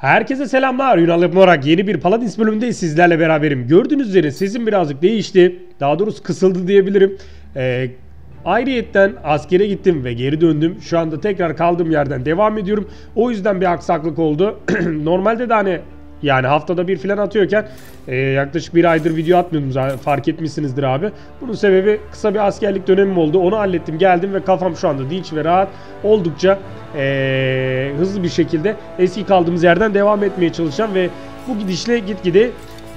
Herkese selamlar. Yunan olarak yeni bir Paladins bölümündeyiz sizlerle beraberim. Gördüğünüz üzere sesim birazcık değişti. Daha doğrusu kısıldı diyebilirim. Ee, ayrıyetten askere gittim ve geri döndüm. Şu anda tekrar kaldığım yerden devam ediyorum. O yüzden bir aksaklık oldu. Normalde de hani yani haftada bir filan atıyorken e, yaklaşık bir aydır video atmıyordum zaten fark etmişsinizdir abi. Bunun sebebi kısa bir askerlik dönemim oldu. Onu hallettim geldim ve kafam şu anda dinç ve rahat. Oldukça e, hızlı bir şekilde eski kaldığımız yerden devam etmeye çalışacağım ve bu gidişle gitgide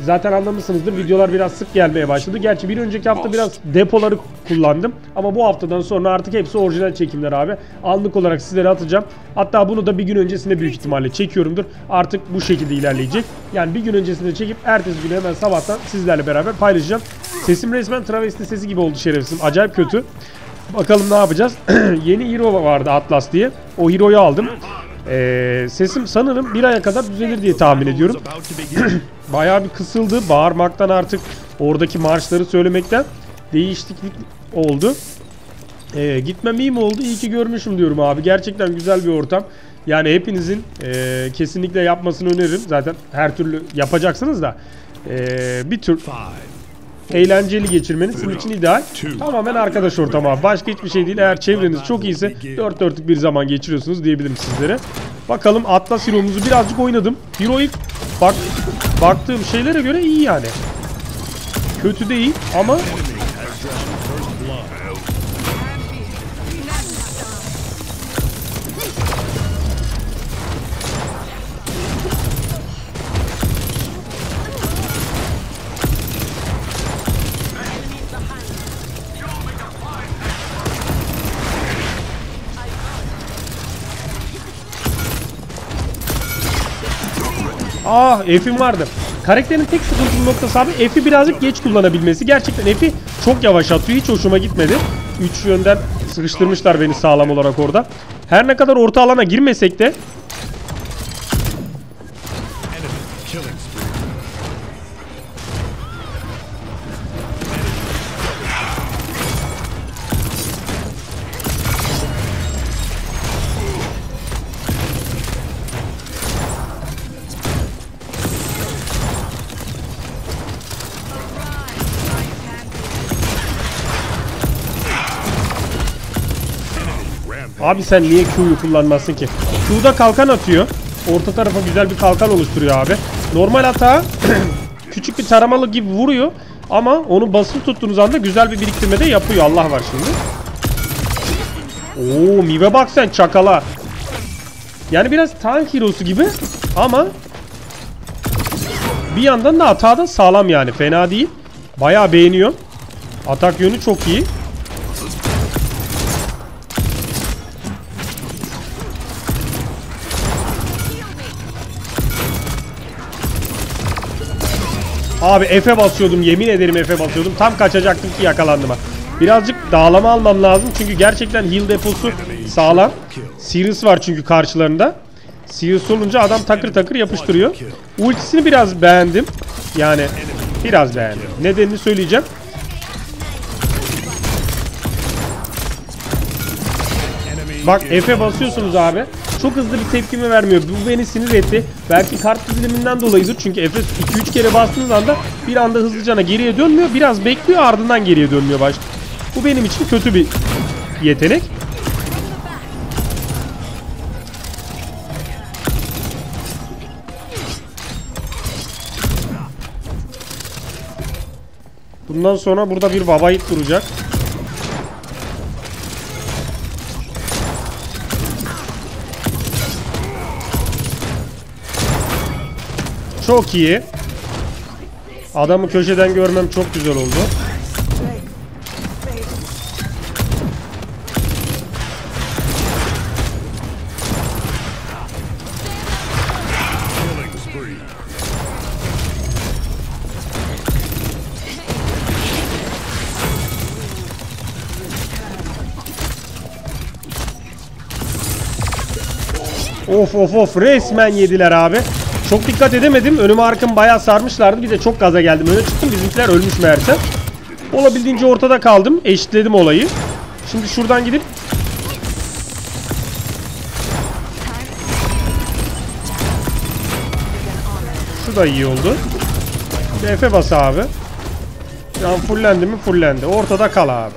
Zaten anlamışsınızdır videolar biraz sık gelmeye başladı. Gerçi bir önceki hafta biraz depoları kullandım. Ama bu haftadan sonra artık hepsi orijinal çekimler abi. Anlık olarak sizlere atacağım. Hatta bunu da bir gün öncesinde büyük ihtimalle çekiyorumdur. Artık bu şekilde ilerleyecek. Yani bir gün öncesinde çekip ertesi gün hemen sabahtan sizlerle beraber paylaşacağım. Sesim resmen travesti sesi gibi oldu şerefsizim. Acayip kötü. Bakalım ne yapacağız. Yeni hero vardı Atlas diye. O hero'yu aldım. Ee, sesim sanırım bir aya kadar düzelir diye tahmin ediyorum. Bayağı bir kısıldı. Bağırmaktan artık oradaki marşları söylemekten değişiklik oldu. Ee, gitmem iyi mi oldu? İyi ki görmüşüm diyorum abi. Gerçekten güzel bir ortam. Yani hepinizin e, kesinlikle yapmasını öneririm. Zaten her türlü yapacaksınız da. E, bir tür eğlenceli geçirmeniz sizin için ideal. Tamamen arkadaş ortamı abi. Başka hiçbir şey değil. Eğer çevreniz çok iyiyse dört dörtlük bir zaman geçiriyorsunuz diyebilirim sizlere. Bakalım Atlas Hero'muzu birazcık oynadım. Hero ilk bak, baktığım şeylere göre iyi yani. Kötü değil ama Ah F'im vardı. Karakterin tek sıkıntılı noktası abi F'i birazcık geç kullanabilmesi. Gerçekten F'i çok yavaş atıyor. Hiç hoşuma gitmedi. Üç yönden sıkıştırmışlar beni sağlam olarak orada. Her ne kadar orta alana girmesek de Abi sen niye Q'yu kullanmazsın ki? Q'da kalkan atıyor. Orta tarafa güzel bir kalkan oluşturuyor abi. Normal hata küçük bir taramalı gibi vuruyor. Ama onu basılı tuttuğunuz anda güzel bir biriktirme de yapıyor. Allah var şimdi. Oo Mive bak sen çakala. Yani biraz tank hero'su gibi ama bir yandan da hata da sağlam yani. Fena değil. Bayağı beğeniyor. Atak yönü çok iyi. Abi F'e basıyordum yemin ederim F'e basıyordum. Tam kaçacaktım ki yakalandım. Birazcık dağlama almam lazım çünkü gerçekten heal deposu sağlam. Sirius var çünkü karşılarında. Sirius olunca adam takır takır yapıştırıyor. Ultisini biraz beğendim. Yani biraz beğendim. Nedenini söyleyeceğim. Bak F'e basıyorsunuz abi. Çok hızlı bir tepkimi vermiyor. Bu beni sinir etti. Belki kart diziliminden dolayıdır. Çünkü F 2-3 kere bastığınız anda bir anda hızlıcana geriye dönmüyor. Biraz bekliyor ardından geriye dönmüyor baş. Bu benim için kötü bir yetenek. Bundan sonra burada bir baba it duracak. Çok iyi. Adamı köşeden görmem çok güzel oldu. Of of of resmen yediler abi. Çok dikkat edemedim. Önüme arkam bayağı sarmışlardı. Bir de çok gaza geldim. Öne çıktım. Bizimkiler ölmüş meğerse. Olabildiğince ortada kaldım. Eşitledim olayı. Şimdi şuradan gidip Şu da iyi oldu. Efe bas abi. Şu an fullendi mi? Fullendi. Ortada kal abi.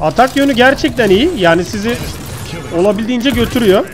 Atak yönü gerçekten iyi. Yani sizi olabildiğince götürüyor.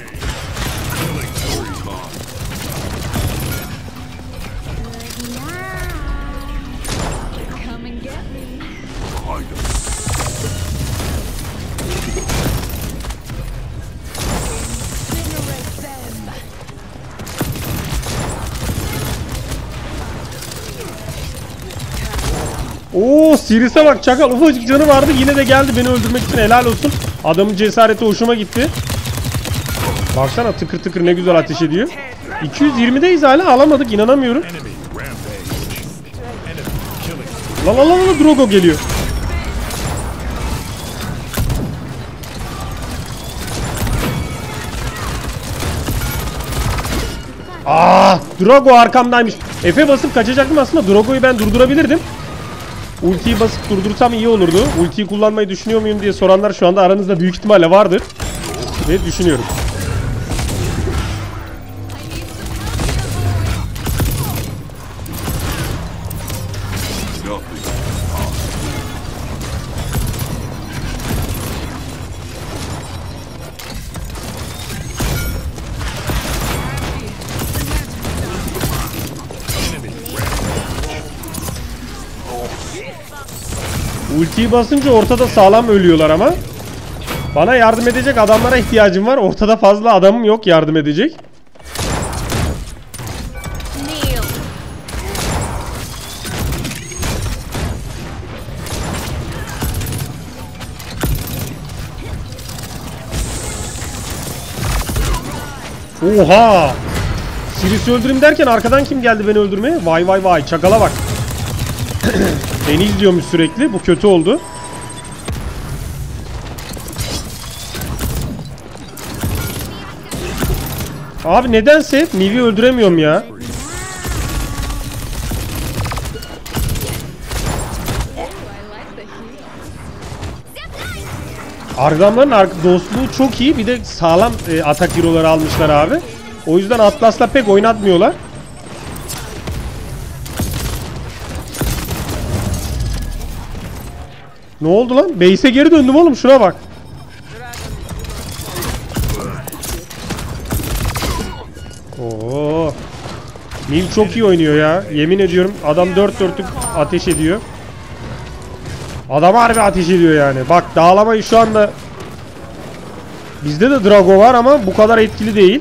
Siris'e bak çakal ufacık canı vardı yine de geldi beni öldürmek için helal olsun. Adamın cesareti hoşuma gitti. Baksana tıkır tıkır ne güzel ateş ediyor. 220'deyiz hala alamadık inanamıyorum. La la la la Drogo geliyor. Aa, Drogo arkamdaymış. Efe basıp kaçacaktım aslında. Drogo'yu ben durdurabilirdim. Ultiyi basıp durdursam iyi olurdu. Ultiyi kullanmayı düşünüyor muyum diye soranlar şu anda aranızda büyük ihtimalle vardır. Ve düşünüyorum. Ultiyi basınca ortada sağlam ölüyorlar ama. Bana yardım edecek adamlara ihtiyacım var. Ortada fazla adamım yok yardım edecek. Oha! Sirius'u öldüreyim derken arkadan kim geldi beni öldürmeye? Vay vay vay çakala bak. beni izliyormuş sürekli. Bu kötü oldu. Abi nedense hep Nivi öldüremiyorum ya. Argamların ar- dostluğu çok iyi. Bir de sağlam e, atak hero'ları almışlar abi. O yüzden Atlas'la pek oynatmıyorlar. Ne oldu lan? Base'e geri döndüm oğlum şuna bak. Oo. Mil çok iyi oynuyor ya. Yemin ediyorum adam dört dörtlük ateş ediyor. Adam harbi ateş ediyor yani. Bak dağlamayı şu anda Bizde de Drago var ama bu kadar etkili değil.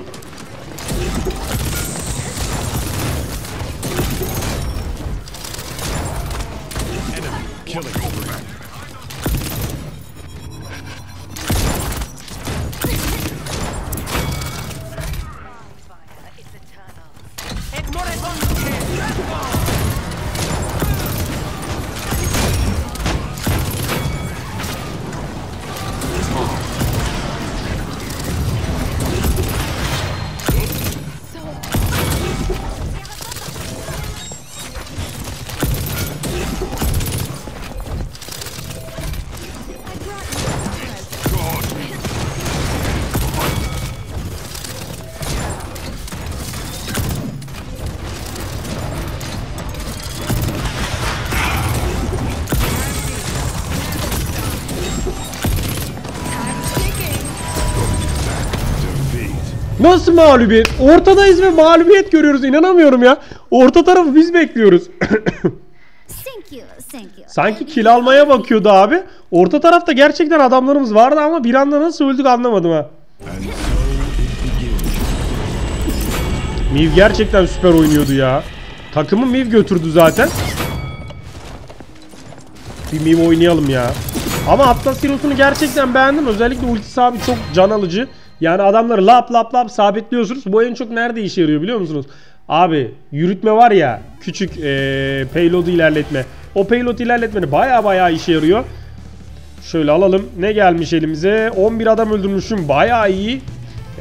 Nasıl mağlubiyet? Ortadayız ve mağlubiyet görüyoruz. İnanamıyorum ya. Orta tarafı biz bekliyoruz. Sanki kill almaya bakıyordu abi. Orta tarafta gerçekten adamlarımız vardı ama bir anda nasıl öldük anlamadım ha. Miv gerçekten süper oynuyordu ya. Takımı Miv götürdü zaten. Bir Miv oynayalım ya. Ama Atlas Heroes'unu gerçekten beğendim. Özellikle ultisi abi çok can alıcı. Yani adamları lap lap lap sabitliyorsunuz. Bu en çok nerede işe yarıyor biliyor musunuz? Abi yürütme var ya küçük ee, payload'u ilerletme. O payload ilerletmeni baya baya işe yarıyor. Şöyle alalım. Ne gelmiş elimize? 11 adam öldürmüşüm. Baya iyi.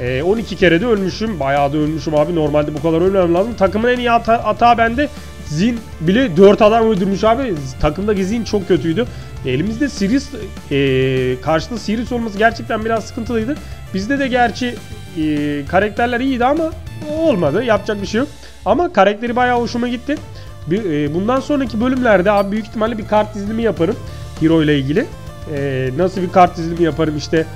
Ee, 12 kere de ölmüşüm. Bayağı da ölmüşüm abi. Normalde bu kadar ölmem lazım. Takımın en iyi hata, hata bende. Zin bile 4 adam öldürmüş abi. Takımdaki Zin çok kötüydü. Elimizde Sirius e, karşıda Sirius olması gerçekten biraz sıkıntılıydı. Bizde de gerçi e, karakterler iyiydi ama olmadı. Yapacak bir şey yok. Ama karakteri bayağı hoşuma gitti. Bir, e, bundan sonraki bölümlerde abi büyük ihtimalle bir kart dizilimi yaparım. Hero ile ilgili. E, nasıl bir kart dizilimi yaparım işte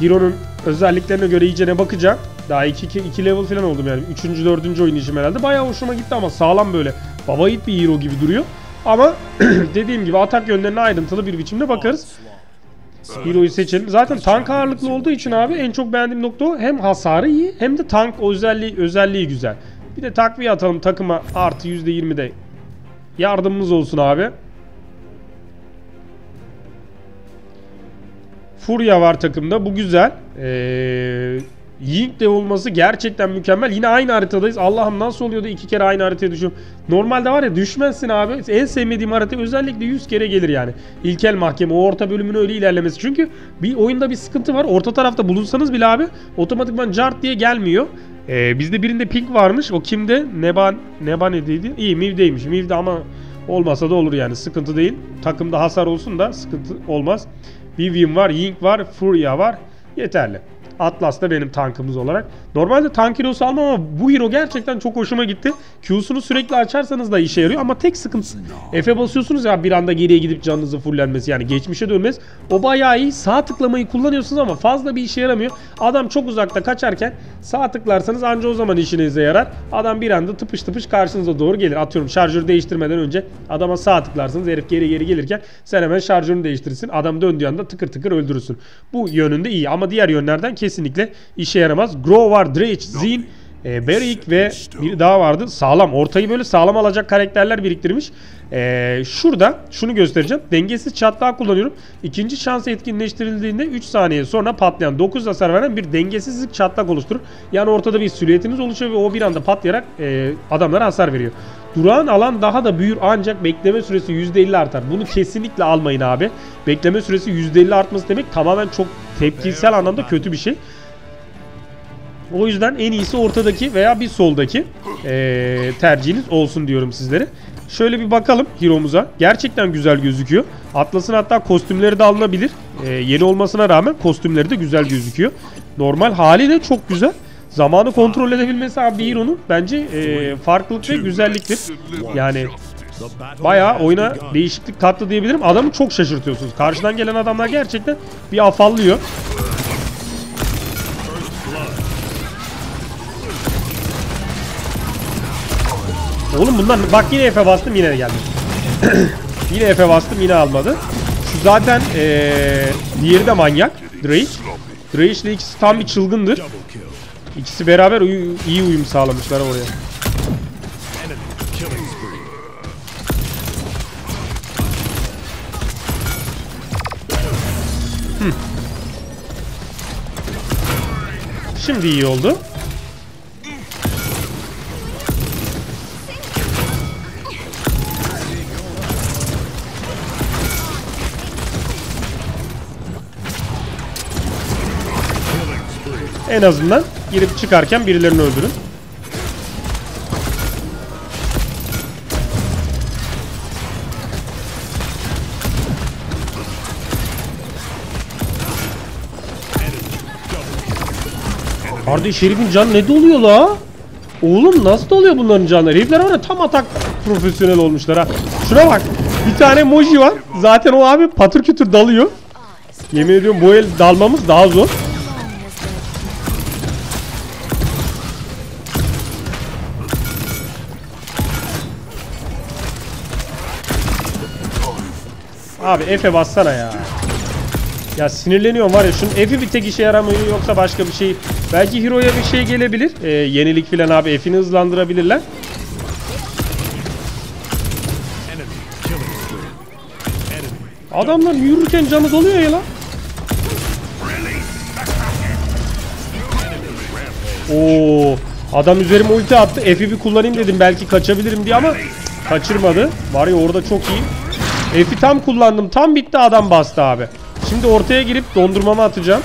Hero'nun özelliklerine göre iyicene bakacağım. Daha 2 2 2 level falan oldum yani. 3. 4. oynayışım herhalde. Bayağı hoşuma gitti ama sağlam böyle. Baba yiğit bir hero gibi duruyor. Ama dediğim gibi atak yönlerine ayrıntılı bir biçimde bakarız. Hero'yu seçelim. Zaten tank ağırlıklı olduğu için abi en çok beğendiğim nokta o. Hem hasarı iyi hem de tank özelliği özelliği güzel. Bir de takviye atalım takıma artı %20'de yardımımız olsun abi. Furya var takımda. Bu güzel. Ee, Ying de olması gerçekten mükemmel. Yine aynı haritadayız. Allah'ım nasıl oluyor da iki kere aynı haritaya düşüyorum. Normalde var ya düşmezsin abi. En sevmediğim harita özellikle 100 kere gelir yani. İlkel mahkeme o orta bölümün öyle ilerlemesi. Çünkü bir oyunda bir sıkıntı var. Orta tarafta bulunsanız bile abi otomatikman cart diye gelmiyor. Ee, bizde birinde pink varmış. O kimde? Neban Neban ediydi. İyi Miv'deymiş. Miv'de ama olmasa da olur yani. Sıkıntı değil. Takımda hasar olsun da sıkıntı olmaz. Vivian var, Ying var, Furia var. Yeterli. Atlas da benim tankımız olarak. Normalde tank hero'su almam ama bu hero gerçekten çok hoşuma gitti. Q'sunu sürekli açarsanız da işe yarıyor ama tek sıkıntısı F'e basıyorsunuz ya bir anda geriye gidip canınızı fullenmesi yani geçmişe dönmez. O bayağı iyi. Sağ tıklamayı kullanıyorsunuz ama fazla bir işe yaramıyor. Adam çok uzakta kaçarken sağ tıklarsanız anca o zaman işinize yarar. Adam bir anda tıpış tıpış karşınıza doğru gelir. Atıyorum şarjörü değiştirmeden önce adama sağ tıklarsınız. Herif geri geri gelirken sen hemen şarjörünü değiştirirsin. Adam döndüğü anda tıkır tıkır öldürürsün. Bu yönünde iyi ama diğer yönlerden kesinlikle işe yaramaz. Grow var, Dredge, Zin, e, Beric ve bir daha vardı. Sağlam. Ortayı böyle sağlam alacak karakterler biriktirmiş. E, şurada şunu göstereceğim. Dengesiz çatlağı kullanıyorum. İkinci şans etkinleştirildiğinde 3 saniye sonra patlayan 9 hasar veren bir dengesizlik çatlak oluşturur. Yani ortada bir silüetiniz oluşuyor ve o bir anda patlayarak e, adamlara hasar veriyor. Durağan alan daha da büyür ancak bekleme süresi %50 artar. Bunu kesinlikle almayın abi. Bekleme süresi %50 artması demek tamamen çok tepkisel anlamda kötü bir şey. O yüzden en iyisi ortadaki veya bir soldaki eee, tercihiniz olsun diyorum sizlere. Şöyle bir bakalım hero'muza. Gerçekten güzel gözüküyor. Atlas'ın hatta kostümleri de alınabilir. Eee, yeni olmasına rağmen kostümleri de güzel gözüküyor. Normal hali de çok güzel. Zamanı kontrol edebilmesi abi hero'nun bence eee, farklılık ve güzelliktir. Yani bayağı oyuna değişiklik kattı diyebilirim. Adamı çok şaşırtıyorsunuz. Karşıdan gelen adamlar gerçekten bir afallıyor. Oğlum bunlar bak yine F'e bastım yine geldi. yine F'e bastım yine almadı. Şu zaten ee, diğeri de manyak. Drake. Drake ile ikisi tam bir çılgındır. İkisi beraber uyu- iyi uyum sağlamışlar oraya. Şimdi iyi oldu. En azından girip çıkarken birilerini öldürün. Kardeş herifin canı ne doluyor la? Oğlum nasıl doluyor bunların canları? Herifler var ya tam atak profesyonel olmuşlar ha. Şuna bak. Bir tane moji var. Zaten o abi patır kütür dalıyor. Yemin ediyorum bu el dalmamız daha zor. Abi F'e bassana ya. Ya sinirleniyorum var ya şunun F'i bir tek işe yaramıyor yoksa başka bir şey. Belki Hero'ya bir şey gelebilir. Ee, yenilik filan abi F'ini hızlandırabilirler. Adamlar yürürken canı doluyor ya lan. Oo, adam üzerime ulti attı. F'i bir kullanayım dedim belki kaçabilirim diye ama kaçırmadı. Var ya orada çok iyi. F'i tam kullandım. Tam bitti adam bastı abi. Şimdi ortaya girip dondurmamı atacağım.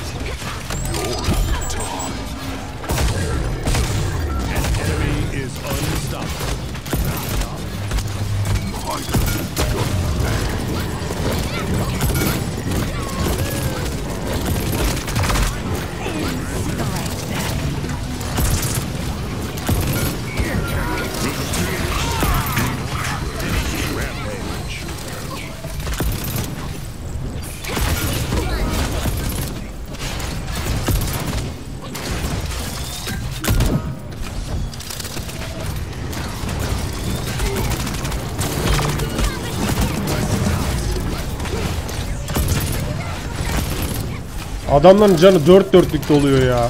Adamların canı dört dörtlükte oluyor ya.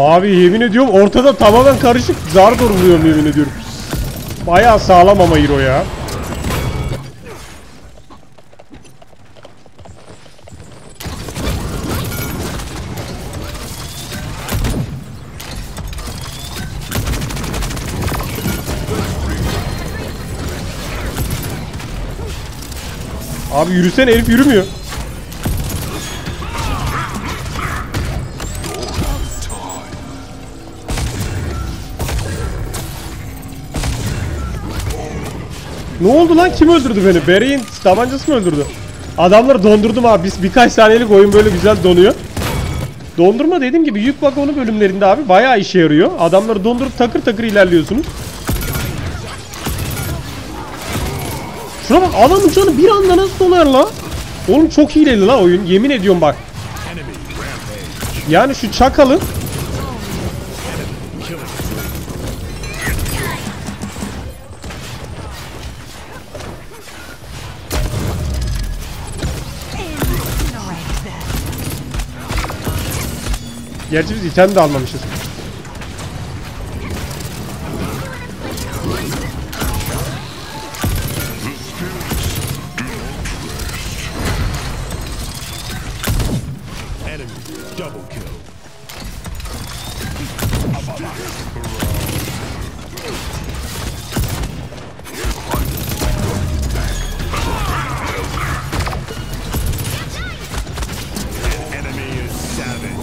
Abi yemin ediyorum ortada tamamen karışık zar zor vuruyorum yemin ediyorum. Bayağı sağlam ama hero ya. Abi yürüsene herif yürümüyor. Ne oldu lan? Kim öldürdü beni? Berey'in tabancası mı öldürdü? Adamları dondurdum abi. Biz birkaç saniyelik oyun böyle güzel donuyor. Dondurma dediğim gibi yük vagonu bölümlerinde abi bayağı işe yarıyor. Adamları dondurup takır takır ilerliyorsunuz. Şuna bak adamın canı bir anda nasıl donar la? Oğlum çok hileli la oyun. Yemin ediyorum bak. Yani şu çakalı Gerçi biz item de almamışız.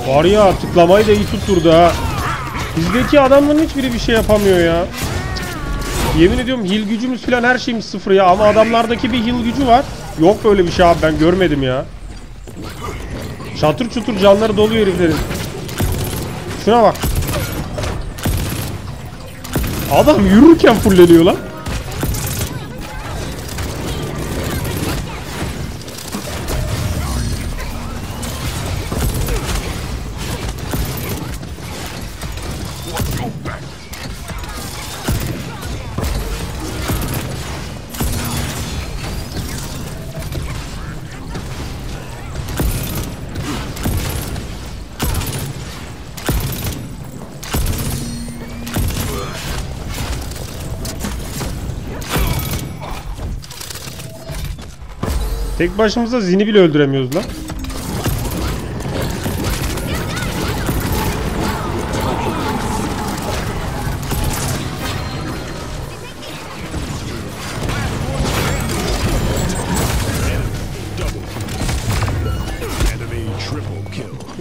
Var ya tıklamayı da iyi tutturdu ha. Bizdeki adamların hiçbiri bir şey yapamıyor ya. Yemin ediyorum heal gücümüz falan her şeyimiz sıfır ya ama adamlardaki bir heal gücü var. Yok böyle bir şey abi ben görmedim ya. Çatır çutur canları doluyor heriflerin. Şuna bak. Adam yürürken fulleniyor lan. Tek başımıza Zin'i bile öldüremiyoruz lan.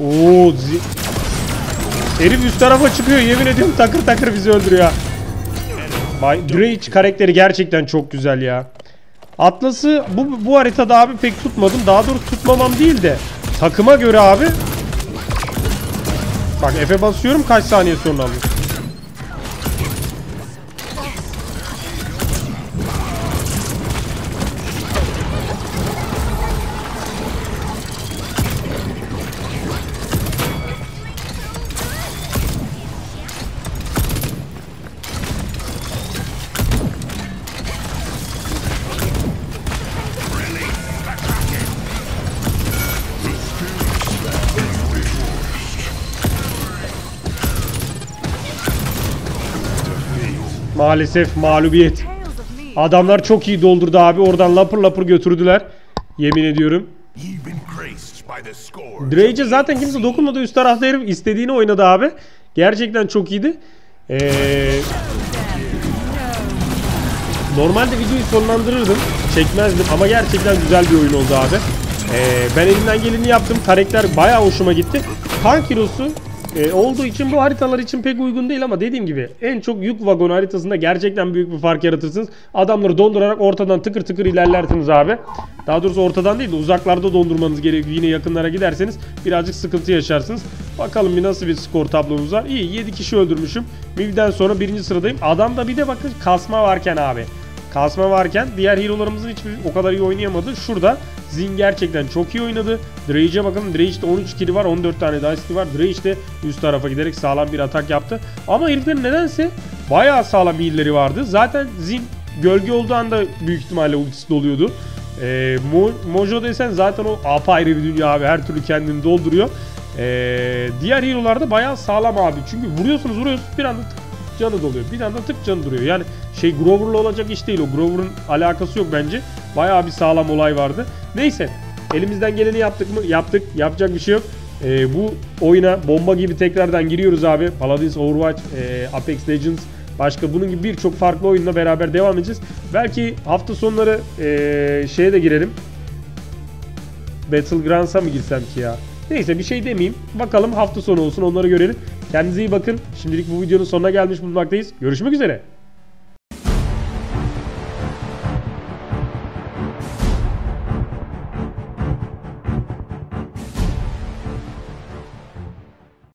Oo. Herif üst tarafa çıkıyor yemin ediyorum takır takır bizi öldürüyor. Bay Dredge karakteri gerçekten çok güzel ya. Atlas'ı bu, bu haritada abi pek tutmadım. Daha doğrusu tutmamam değil de takıma göre abi Bak F'e basıyorum kaç saniye sonra alıyor. Maalesef mağlubiyet. Adamlar çok iyi doldurdu abi. Oradan lapır lapır götürdüler. Yemin ediyorum. Drage'e zaten kimse dokunmadı. Üst tarafta herif istediğini oynadı abi. Gerçekten çok iyiydi. Ee, normalde videoyu sonlandırırdım. Çekmezdim ama gerçekten güzel bir oyun oldu abi. Ee, ben elimden geleni yaptım. Karakter bayağı hoşuma gitti. Tank Hero'su e, olduğu için bu haritalar için pek uygun değil ama dediğim gibi en çok yük vagon haritasında gerçekten büyük bir fark yaratırsınız. Adamları dondurarak ortadan tıkır tıkır ilerlersiniz abi. Daha doğrusu ortadan değil de uzaklarda dondurmanız gerekiyor. Yine yakınlara giderseniz birazcık sıkıntı yaşarsınız. Bakalım bir nasıl bir skor tablomuz var. İyi 7 kişi öldürmüşüm. Miv'den sonra birinci sıradayım. Adamda bir de bakın kasma varken abi. Kasma varken diğer hero'larımızın hiçbir o kadar iyi oynayamadı. Şurada Zin gerçekten çok iyi oynadı. Drage'e bakın. Drage'de 13 kili var. 14 tane dice var. Drage de üst tarafa giderek sağlam bir atak yaptı. Ama heriflerin nedense bayağı sağlam heal'leri vardı. Zaten Zin gölge olduğu anda büyük ihtimalle ultisi doluyordu. Ee, Mo- Mojo desen zaten o apayrı bir dünya abi. Her türlü kendini dolduruyor. Ee, diğer hero'lar da bayağı sağlam abi. Çünkü vuruyorsunuz vuruyorsunuz bir anda canı doluyor. Bir anda tık canı duruyor. Yani şey Grover'la olacak iş değil o. Grover'ın alakası yok bence. Bayağı bir sağlam olay vardı. Neyse elimizden geleni yaptık mı? Yaptık. Yapacak bir şey yok. Ee, bu oyuna bomba gibi tekrardan giriyoruz abi. Paladins, Overwatch, e, Apex Legends Başka bunun gibi birçok farklı oyunla beraber devam edeceğiz. Belki hafta sonları e, şeye de girelim. Battlegrounds'a mı girsem ki ya? Neyse bir şey demeyeyim. Bakalım hafta sonu olsun onları görelim. Kendinize iyi bakın. Şimdilik bu videonun sonuna gelmiş bulunmaktayız. Görüşmek üzere.